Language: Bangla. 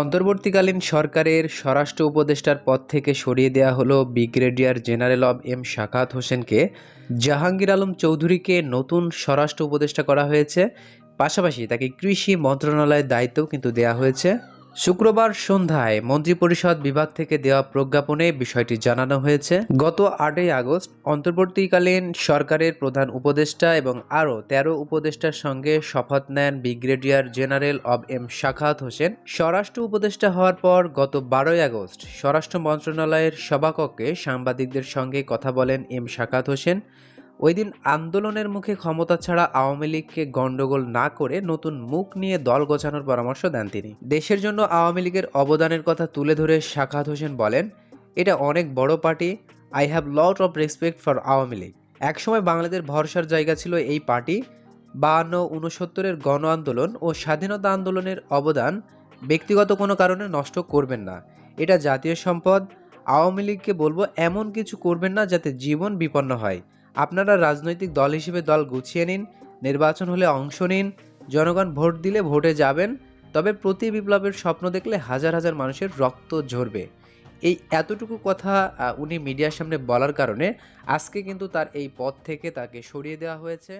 অন্তর্বর্তীকালীন সরকারের স্বরাষ্ট্র উপদেষ্টার পদ থেকে সরিয়ে দেওয়া হলো ব্রিগেডিয়ার জেনারেল অব এম শাকাত হোসেনকে। জাহাঙ্গীর আলম চৌধুরীকে নতুন স্বরাষ্ট্র উপদেষ্টা করা হয়েছে। পাশাপাশি তাকে কৃষি মন্ত্রণালয়ের দায়িত্ব কিন্তু দেয়া হয়েছে। শুক্রবার সন্ধ্যায় মন্ত্রিপরিষদ বিভাগ থেকে দেওয়া প্রজ্ঞাপনে বিষয়টি জানানো হয়েছে। গত আটই আগস্ট অন্তর্বর্তীকালীন সরকারের প্রধান উপদেষ্টা এবং আরও তেরো উপদেষ্টার সঙ্গে শপথ নেন ব্রিগেডিয়ার জেনারেল অব এম শাখাত হোসেন। স্বরাষ্ট্র উপদেষ্টা হওয়ার পর গত বারোই আগস্ট স্বরাষ্ট্র মন্ত্রণালয়ের সভাকক্ষে সাংবাদিকদের সঙ্গে কথা বলেন এম শাখাত হোসেন। ওই দিন আন্দোলনের মুখে ক্ষমতা ছাড়া আওয়ামী লীগকে গণ্ডগোল না করে নতুন মুখ নিয়ে দল গোছানোর পরামর্শ দেন তিনি। দেশের জন্য আওয়ামী লীগের অবদানের কথা তুলে ধরে শাখাত হোসেন বলেন, এটা অনেক বড় party. I have lot of respect for Awami League. একসময় বাংলাদেশের ভরসার জায়গা ছিল এই পার্টি। বাহান্ন উনসত্তরের গণ আন্দোলন ও স্বাধীনতা আন্দোলনের অবদান ব্যক্তিগত কোনো কারণে নষ্ট করবেন না। এটা জাতীয় সম্পদ। আওয়ামী লীগকে বলব, এমন কিছু করবেন না যাতে জীবন বিপন্ন হয়। আপনারা রাজনৈতিক দল হিসেবে দল গুছিয়ে নিন, নির্বাচন হলে অংশ নিন, জনগণ ভোট দিলে ভোটে যাবেন, তবে প্রতি বিপ্লবের স্বপ্ন দেখলে হাজার হাজার মানুষের রক্ত ঝরবে। এই এতটুকু কথা উনি মিডিয়ার সামনে বলার কারণে আজকে কিন্তু তার এই পদ থেকে তাকে সরিয়ে দেওয়া হয়েছে।